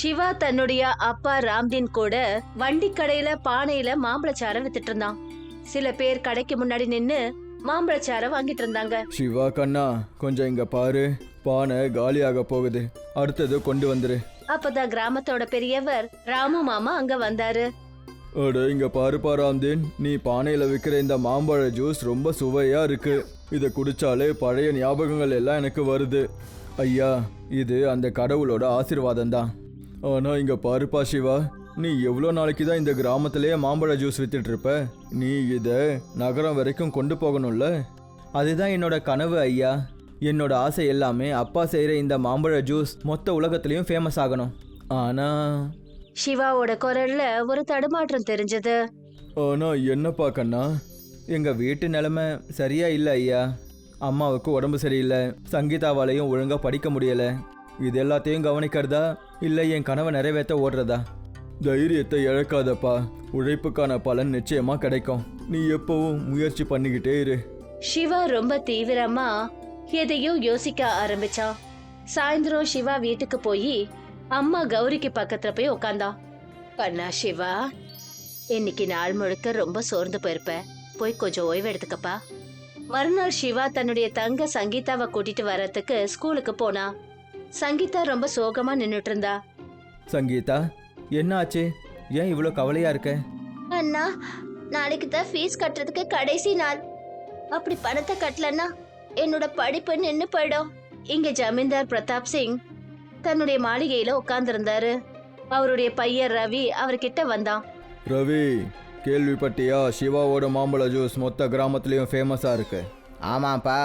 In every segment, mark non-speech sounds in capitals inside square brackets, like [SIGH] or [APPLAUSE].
சிவா தன்னுடைய அப்பா ராம்தீன் கூட வண்டி கடையில பானையில மாம்பழச்சாரம் வித்துட்டு இருந்தான். சில பேர் கடைக்கு முன்னாடி நின்னு மாம்பழச்சாரம் வாங்கிட்டு இருந்தாங்க. சிவா கண்ணா கொஞ்சம் இங்க பாரு. பானை காலியாக போகுது. அடுத்தது கொண்டு வந்துரு. அப்பதான் கிராமத்தோட பெரியவர் ராமு மாமா அங்க வந்தாரு. அட இங்க பாருப்பா ராம்தீன். நீ பானையில விற்கிற இந்த மாம்பழ ஜூஸ் ரொம்ப சுவையா இருக்கு. இதை குடிச்சாலே பழைய ஞாபகங்கள் எல்லாம் எனக்கு வருது. ஐயா இது அந்த கடவுளோட ஆசீர்வாதம் தான். ஆனா இங்க பாருப்பா சிவா நீ எவ்வளோ நாளைக்கு தான் இந்த கிராமத்திலேயே மாம்பழ ஜூஸ் வித்துட்டு இருப்ப நீ இதை நகரம் வரைக்கும் கொண்டு போகணும்ல? அதுதான் என்னோட கனவு ஐயா. என்னோட ஆசை எல்லாமே அப்பா செய்கிற இந்த மாம்பழ ஜூஸ் மொத்த உலகத்துலேயும் ஃபேமஸ் ஆகணும். ஆனால் சிவாவோட குரல்ல ஒரு தடுமாற்றம் தெரிஞ்சது. ஆனா என்னப்பா கண்ணா? எங்க வீட்டு நிலைமை சரியா இல்லை ஐயா. அம்மாவுக்கு உடம்பு சரியில்லை சங்கீதாவாலையும் ஒழுங்கா படிக்க முடியல. இது எல்லாத்தையும் கவனிக்கிறதா? இல்லை என் கனவை நிறைவேற்ற ஓடுறதா? தைரியத்தை இழக்காதப்பா. உழைப்புக்கான பலன் நிச்சயமா கிடைக்கும். நீ எப்பவும் முயற்சி பண்ணிக்கிட்டே இரு. சிவா ரொம்ப தீவிரமா எதையோ யோசிக்க ஆரம்பிச்சான் சாயந்தரம் சிவா வீட்டுக்கு போய் அம்மா கௌரிக்கு பக்கத்துல போய் உக்காந்தா. அண்ணா சிவா இன்னைக்கு நாள் முழுக்க ரொம்ப சோர்ந்து போயிருப்ப. போய் கொஞ்சம் ஓய்வு எடுத்துக்கப்பா. மறுநாள் சிவா தன்னுடைய தங்க சங்கீதாவை கூட்டிட்டு வர்றதுக்கு ஸ்கூலுக்கு போனா. சங்கீதா ரொம்ப சோகமா நின்னுட்டு இருந்தா சங்கீதா என்ன ஆச்சு ஏன் இவ்வளோ கவலையா இருக்க? அண்ணா நாளைக்கு தான் ஃபீஸ் கட்டுறதுக்கு கடைசி நாள். அப்படி பணத்தை கட்டலன்னா என்னோட படிப்பு நின்னு போயிடும். இங்க ஜமீன்தார் பிரதாப் சிங் தன்னுடைய மாளிகையில உட்கார்ந்திருந்தாரு. அவருடைய பையன் ரவி அவர்கிட்ட வந்தான். ரவி கேள்விப்பட்டியா? சிவாவோட மாம்பழ ஜூஸ் மொத்த கிராமத்துலேயும் ஃபேமஸாக இருக்கு. ஆமாப்பா.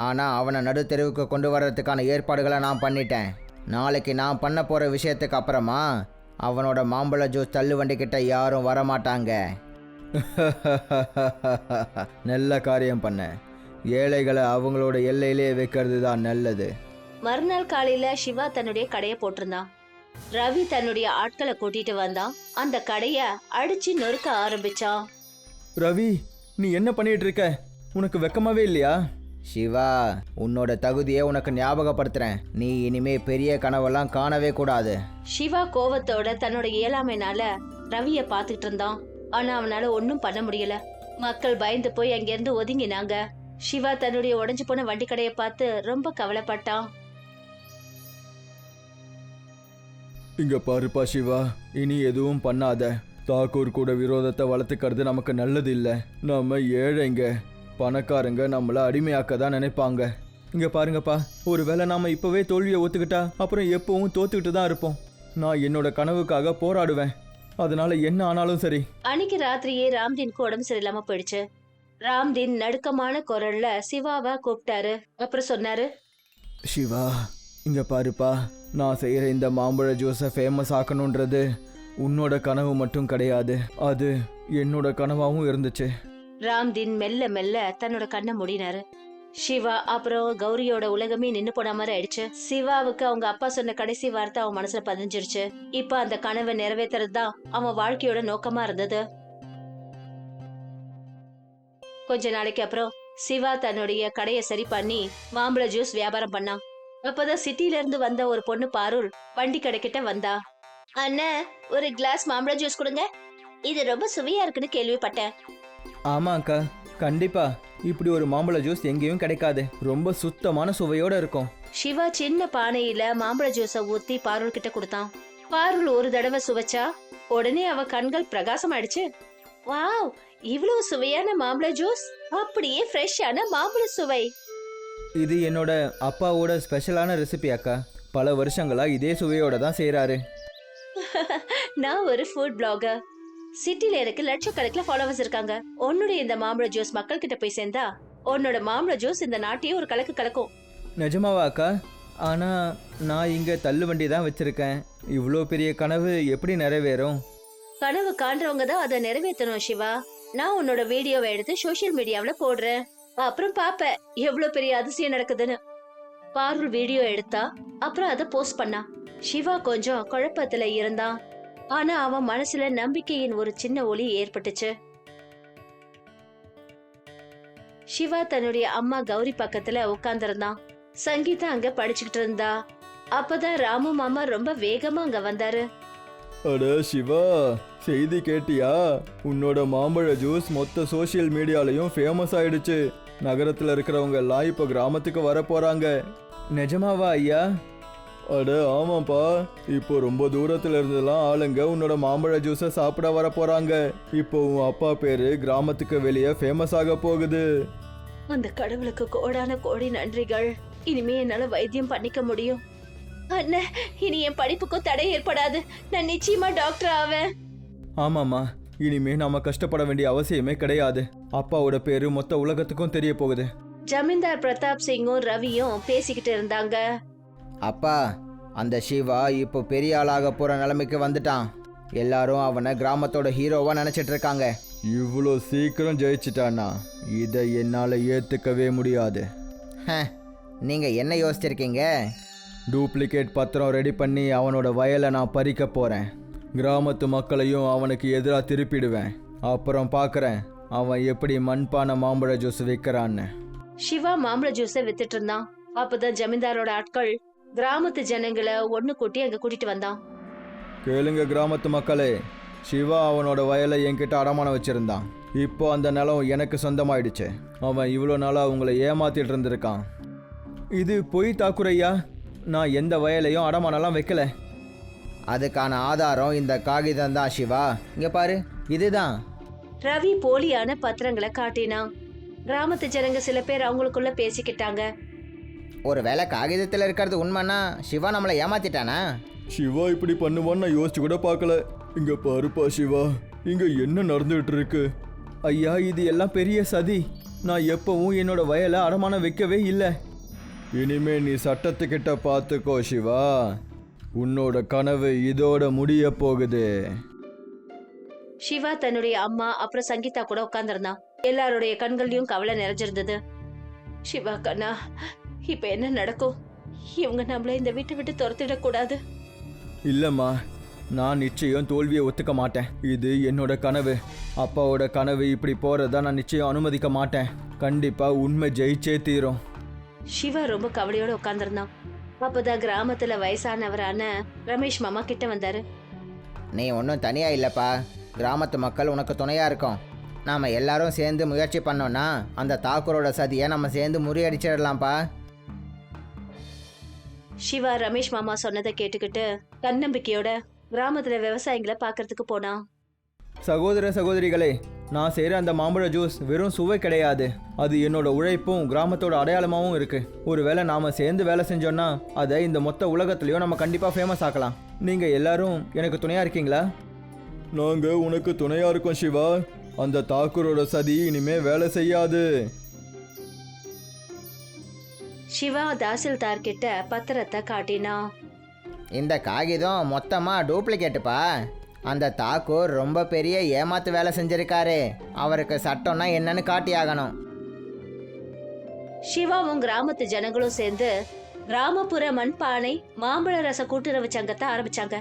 ஆனால் அவனை நடுத்தெருவுக்கு கொண்டு வர்றதுக்கான ஏற்பாடுகளை நான் பண்ணிட்டேன். நாளைக்கு நான் பண்ண போகிற விஷயத்துக்கு அப்புறமா அவனோட மாம்பழ ஜூஸ் தள்ளு வண்டிக்கிட்ட யாரும் வரமாட்டாங்க. [LAUGHS] நல்ல காரியம் பண்ண. ஏழைகளை அவங்களோட எல்லையிலே வைக்கிறது தான் நல்லது. மறுநாள் காலையில சிவா தன்னுடைய கடைய போட்டிருந்தான் ரவி தன்னுடைய ஆட்களை கூட்டிட்டு வந்தான் அந்த கடைய அடிச்சு நொறுக்க ஆரம்பிச்சான் ரவி நீ என்ன பண்ணிட்டு இருக்க? உனக்கு வெக்கமாவே இல்லையா? சிவா உன்னோட தகுதியை உனக்கு ஞாபகப்படுத்துகிறேன் நீ இனிமே பெரிய கனவெல்லாம் காணவே கூடாது. சிவா கோவத்தோட தன்னோட இயலாமைனால ரவிய பாத்துக்கிட்டு இருந்தான். ஆனா அவனால ஒன்னும் பண்ண முடியல. மக்கள் பயந்து போய் அங்கிருந்து ஒதுங்கினாங்க. சிவா தன்னுடைய உடைஞ்சு போன வண்டி கடையை பார்த்து ரொம்ப கவலைப்பட்டான். இங்க பாருப்பா சிவா இனி எதுவும் பண்ணாத. தாக்கூர் கூட விரோதத்தை வளர்த்துக்கிறது நமக்கு நல்லது இல்லை நாம ஏழைங்க. பணக்காரங்க நம்மளை அடிமையாக்க தான் நினைப்பாங்க. இங்க பாருங்கப்பா ஒருவேளை நாம இப்பவே தோல்வியை ஒத்துக்கிட்டா அப்புறம் எப்பவும் தோத்துக்கிட்டு தான் இருப்போம். நான் என்னோட கனவுக்காக போராடுவேன். அதனால என்ன ஆனாலும் சரி. அன்னைக்கு ராத்திரியே ராம்தீனுக்கு உடம்பு சரியில்லாம போயிடுச்சு. ராம்தீன் நடுக்கமான குரல்ல சிவாவை கூப்பிட்டாரு. அப்புறம் சொன்னாரு சிவா இங்க பாருப்பா நான் செய்யற இந்த மாம்பழ ஜூஸை ஃபேமஸ் ஆக்கணுன்றது உன்னோட கனவு மட்டும் கிடையாது. அது என்னோட கனவாகவும் இருந்துச்சு. ராம்தீன் மெல்ல மெல்ல தன்னோட கண்ணை மூடினாரு. சிவா அப்புறம் கௌரியோட உலகமே நின்னு போன மாதிரி ஆயிடுச்சு. சிவாவுக்கு அவங்க அப்பா சொன்ன கடைசி வார்த்தை அவன் மனசுல பதிஞ்சிருச்சு. இப்ப அந்த கனவை நிறைவேற்றுறது தான் அவன் வாழ்க்கையோட நோக்கமா இருந்தது. கொஞ்ச நாளைக்கு அப்புறம் சிவா தன்னுடைய கடையை சரி பண்ணி மாம்பழ ஜூஸ் வியாபாரம் பண்ணான். அப்பதான் சிட்டில இருந்து வந்த ஒரு பொண்ணு பாருள் வண்டி கடைக்கிட்ட வந்தா. அண்ணா ஒரு கிளாஸ் மாம்பழ ஜூஸ் கொடுங்க. இது ரொம்ப சுவையா இருக்குன்னு கேள்விப்பட்டேன். ஆமா அக்கா கண்டிப்பா. இப்படி ஒரு மாம்பழ ஜூஸ் எங்கேயும் கிடைக்காது. ரொம்ப சுத்தமான சுவையோட இருக்கும். சிவா சின்ன பானையில மாம்பழ ஜூஸ ஊத்தி பாருள் கிட்ட கொடுத்தான். பாருள் ஒரு தடவை சுவைச்சா உடனே அவ கண்கள் பிரகாசம் ஆயிடுச்சு வாவ் இவ்வளவு சுவையான மாம்பழ ஜூஸ். அப்படியே ஃப்ரெஷ்ஷான மாம்பழ சுவை. இது என்னோட அப்பாவோட ஸ்பெஷலான ரெசிபி அக்கா. பல வருஷங்களா இதே சுவையோட தான் செய்றாரு. [LAUGHS] நான் ஒரு ஃபுட் பிளாகர் சிட்டில எனக்கு லட்சக்கணக்கில் ஃபாலோவர்ஸ் இருக்காங்க. உன்னுடைய இந்த மாம்பழ ஜூஸ் மக்கள் கிட்ட போய் சேர்ந்தா உன்னோட மாம்பழ ஜூஸ் இந்த நாட்டையே ஒரு கலக்கு கலக்கும். நிஜமாவா அக்கா? ஆனா நான் இங்க தள்ளு வண்டி தான் வச்சிருக்கேன். இவ்வளோ பெரிய கனவு எப்படி நிறைவேறும்? கனவு காண்றவங்க தான் அதை நிறைவேற்றணும் சிவா. நான் உன்னோட வீடியோவை எடுத்து சோஷியல் மீடியாவுல போடுறேன். அப்புறம் பாப்ப எவ்வளவு பெரிய அதிசயம் நடக்குதுன்னு. பார்வல் வீடியோ எடுத்தா அப்புறம் அதை போஸ்ட் பண்ணா. சிவா கொஞ்சம் குழப்பத்துல இருந்தான். ஆனா அவன் மனசுல நம்பிக்கையின் ஒரு சின்ன ஒளி ஏற்பட்டுச்சு. சிவா தன்னுடைய அம்மா கௌரி பக்கத்துல உட்கார்ந்திருந்தான். சங்கீதா அங்க படிச்சுக்கிட்டு இருந்தா. அப்பதான் ராமு மாமா ரொம்ப வேகமா அங்க வந்தாரு. அட சிவா செய்தி கேட்டியா? உன்னோட மாம்பழ ஜூஸ் மொத்த சோஷியல் மீடியாலையும் ஃபேமஸ் ஆயிடுச்சு. நகரத்தில் இருக்கிறவங்க எல்லாம் இப்போ கிராமத்துக்கு வர போறாங்க. நிஜமாவா ஐயா? அட ஆமாப்பா. இப்போ ரொம்ப தூரத்துல இருந்தெல்லாம் ஆளுங்க உன்னோட மாம்பழ ஜூஸை சாப்பிட வர போறாங்க. இப்போ உன் அப்பா பேரு கிராமத்துக்கு வெளியே ஃபேமஸ் ஆக போகுது. அந்த கடவுளுக்கு கோடான கோடி நன்றிகள். இனிமே என்னால வைத்தியம் பண்ணிக்க முடியும். அண்ணே இனி என் படிப்புக்கும் தடை ஏற்படாது. நான் நிச்சயமா டாக்டர் ஆவேன். ஆமாம்மா. இனிமே நாம கஷ்டப்பட வேண்டிய அவசியமே கிடையாது. அப்பாவோட பேரு மொத்த உலகத்துக்கும் தெரிய போகுது. ஜமீன்தார் பிரதாப் சிங்கும் ரவியும் பேசிக்கிட்டு இருந்தாங்க. அப்பா அந்த சிவா இப்போ பெரிய ஆளாக போகிற நிலைமைக்கு வந்துட்டான். எல்லாரும் அவனை கிராமத்தோட ஹீரோவாக நினச்சிட்டு இருக்காங்க. இவ்வளோ சீக்கிரம் ஜெயிச்சிட்டானா? இதை என்னால் ஏற்றுக்கவே முடியாது. நீங்கள் என்ன யோசிச்சிருக்கீங்க? டூப்ளிகேட் பத்திரம் ரெடி பண்ணி அவனோட வயலை நான் பறிக்க போகிறேன் கிராமத்து மக்களையும் அவனுக்கு எதிராக திருப்பிடுவேன். அப்புறம் பார்க்குறேன் அவன் எப்படி மண்பானை மாம்பழ ஜூஸ் விற்கிறான்னு சிவா மாம்பழ ஜூஸை வித்துட்டு இருந்தான். அப்பதான் ஜமீன்தாரோட ஆட்கள் கிராமத்து ஜனங்களை ஒண்ணு கூட்டி அங்க கூட்டிட்டு வந்தான். கேளுங்க கிராமத்து மக்களே சிவா அவனோட வயலை என்கிட்ட அடமானம் வச்சிருந்தான். இப்போ அந்த நிலம் எனக்கு சொந்தமாயிடுச்சு. அவன் இவ்வளோ நாளாக உங்களை ஏமாத்திட்டு இருந்திருக்கான். இது பொய் தாக்குறையா? நான் எந்த வயலையும் அடமானம்லாம் வைக்கல. அதுக்கான ஆதாரம் இந்த காகிதம் தான் சிவா. இங்கே பாரு இதுதான். ரவி போலியான பத்திரங்களை காட்டினான். கிராமத்து ஜனங்க சில பேர் அவங்களுக்குள்ள பேசிக்கிட்டாங்க. ஒரு வேளை காகிதத்தில் இருக்கிறது உண்மைன்னா சிவா நம்மளை ஏமாத்திட்டானா? சிவா இப்படி பண்ணுவான்னு நான் யோசிச்சு கூட பார்க்கல. இங்க பாருப்பா சிவா இங்க என்ன நடந்துட்டு இருக்கு ஐயா இது எல்லாம் பெரிய சதி. நான் எப்பவும் என்னோட வயலை அடமானம் வைக்கவே இல்லை. இனிமே நீ சட்டத்துக்கிட்ட பார்த்துக்கோ சிவா. உன்னோட கனவு இதோட முடிய போகுது. சிவா தன்னுடைய அம்மா அப்புறம் சங்கீதா கூட உட்கார்ந்திருந்தான் எல்லாருடைய கண்கள்லயும் கவலை நிறைஞ்சிருந்தது. சிவா கண்ணா இப்ப என்ன நடக்கும்? இவங்க நம்மள இந்த வீட்டை விட்டு துரத்திடக் கூடாது இல்லைம்மா நான் நிச்சயம் தோல்வியை ஒத்துக்க மாட்டேன். இது என்னோட கனவு. அப்பாவோட கனவு இப்படி போறத நான் நிச்சயம் அனுமதிக்க மாட்டேன். கண்டிப்பா உண்மை ஜெயிச்சே தீரும். சிவா ரொம்ப கவலையோட உட்கார்ந்திருந்தான். அப்பதான் கிராமத்துல வயசானவரான ரமேஷ் மாமா கிட்ட வந்தாரு. நீ ஒன்றும் தனியாக இல்லைப்பா. கிராமத்து மக்கள் உனக்கு துணையாக இருக்கும். நாம் எல்லாரும் சேர்ந்து முயற்சி பண்ணோன்னா அந்த தாக்கூரோட சதியை நம்ம சேர்ந்து முறியடிச்சிடலாம்ப்பா. சிவா ரமேஷ் மாமா சொன்னதை கேட்டுக்கிட்டு தன்னம்பிக்கையோட கிராமத்துல விவசாயிகளை பார்க்கறதுக்கு போனான் சகோதர சகோதரிகளே நான் செய்கிற அந்த மாம்பழ ஜூஸ் வெறும் சுவை கிடையாது. அது என்னோட உழைப்பும் கிராமத்தோட அடையாளமாகவும் இருக்கு. ஒருவேளை நாம சேர்ந்து வேலை செஞ்சோன்னா அதை இந்த மொத்த உலகத்துலேயும் நம்ம கண்டிப்பாக ஃபேமஸ் ஆக்கலாம். நீங்கள் எல்லாரும் எனக்கு துணையாக இருக்கீங்களா? நாங்கள் உனக்கு துணையாக இருக்கோம் சிவா. அந்த தாக்கூரோட சதி இனிமே வேலை செய்யாது. சிவா தாசில்தார் கிட்ட பத்திரத்தை காட்டினான் இந்த காகிதம் மொத்தமாக டூப்ளிகேட்டுப்பா. அந்த தாக்கூர் ரொம்ப பெரிய ஏமாத்து வேலை செஞ்சிருக்காரு. அவருக்கு சட்டம்னா என்னன்னு காட்டி ஆகணும் சிவாவும் கிராமத்து ஜனங்களும் சேர்ந்து கிராமப்புற மண்பானை மாம்பழ ரச கூட்டுறவு சங்கத்தை ஆரம்பிச்சாங்க.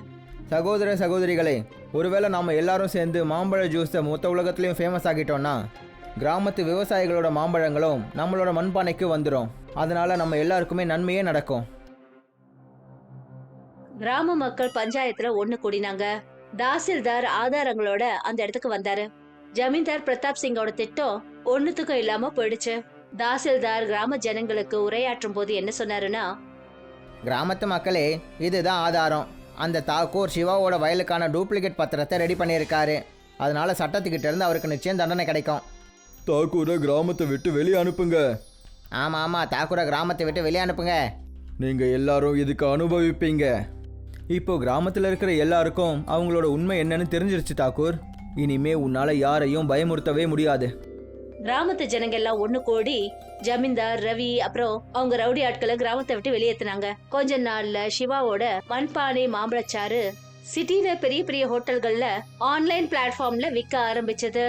சகோதர சகோதரிகளே ஒருவேளை நாம எல்லாரும் சேர்ந்து மாம்பழ ஜூஸை மொத்த உலகத்துலேயும் ஃபேமஸ் ஆகிட்டோம்னா கிராமத்து விவசாயிகளோட மாம்பழங்களும் நம்மளோட மண்பானைக்கு வந்துடும் அதனால நம்ம எல்லாருக்குமே நன்மையே நடக்கும். கிராம மக்கள் பஞ்சாயத்துல ஒண்ணு கூடினாங்க. தாசில்தார் ஆதாரங்களோட அந்த இடத்துக்கு வந்தாரு. ஜமீன்தார் பிரதாப் சிங்கோட திட்டம் ஒண்ணுத்துக்கும் இல்லாம போயிடுச்சு. தாசில்தார் கிராம ஜனங்களுக்கு உரையாற்றும் போது என்ன சொன்னாருன்னா கிராமத்து மக்களே இதுதான் ஆதாரம். அந்த தாக்கூர் சிவாவோட வயலுக்கான டூப்ளிகேட் பத்திரத்தை ரெடி பண்ணியிருக்காரு. அதனால சட்டத்துக்கிட்ட இருந்து அவருக்கு நிச்சயம் தண்டனை கிடைக்கும். தாக்கூரை கிராமத்தை விட்டு வெளியே அனுப்புங்க. ஆமாம் ஆமாம் தாக்கூரை கிராமத்தை விட்டு வெளியே அனுப்புங்க. நீங்க எல்லாரும் இதுக்கு அனுபவிப்பீங்க. இப்போ கிராமத்தில் இருக்கிற எல்லாருக்கும் அவங்களோட உண்மை என்னன்னு தெரிஞ்சிருச்சு தாக்கூர். இனிமே உன்னால யாரையும் பயமுறுத்தவே முடியாது. கிராமத்து ஜனங்க எல்லாம் ஒண்ணு கூடி ஜமீன்தார் ரவி அப்புறம் அவங்க ரவுடி ஆட்களை கிராமத்தை விட்டு வெளியேத்துனாங்க. கொஞ்ச நாள்ல சிவாவோட மண்பானை மாம்பழச்சாறு சிட்டில பெரிய பெரிய ஹோட்டல்கள்ல ஆன்லைன் பிளாட்ஃபார்ம்ல விற்க ஆரம்பிச்சது.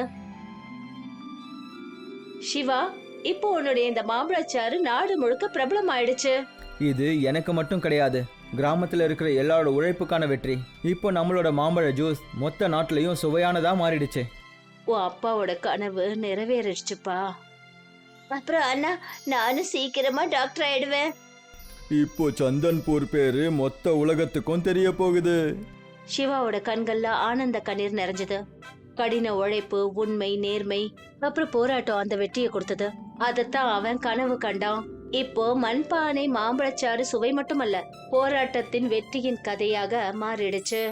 சிவா இப்போ உன்னுடைய இந்த மாம்பழச்சாறு நாடு முழுக்க பிரபலம் ஆயிடுச்சு இது எனக்கு மட்டும் கிடையாது. கிராமத்தில் இருக்கிற எல்லாரோட உழைப்புக்கான வெற்றி. இப்போ நம்மளோட மாம்பழ ஜூஸ் மொத்த நாட்டிலையும் சுவையானதா மாறிடுச்சு. உன் அப்பாவோட கனவு நிறைவேறிடுச்சுப்பா. அப்புறம் அண்ணா நானும் சீக்கிரமா டாக்டர் ஆயிடுவேன். இப்போ சந்தன்பூர் பேரு மொத்த உலகத்துக்கும் தெரிய போகுது. சிவாவோட கண்கள்ல ஆனந்த கண்ணீர் நிறைஞ்சது. கடின உழைப்பு உண்மை நேர்மை அப்புறம் போராட்டம் அந்த வெற்றியை கொடுத்தது. அதைத்தான் அவன் கனவு கண்டான். இப்போ மண்பானை மாம்பழச்சாறு சுவை மட்டுமல்ல போராட்டத்தின் வெற்றியின் கதையாக மாறிடுச்சு.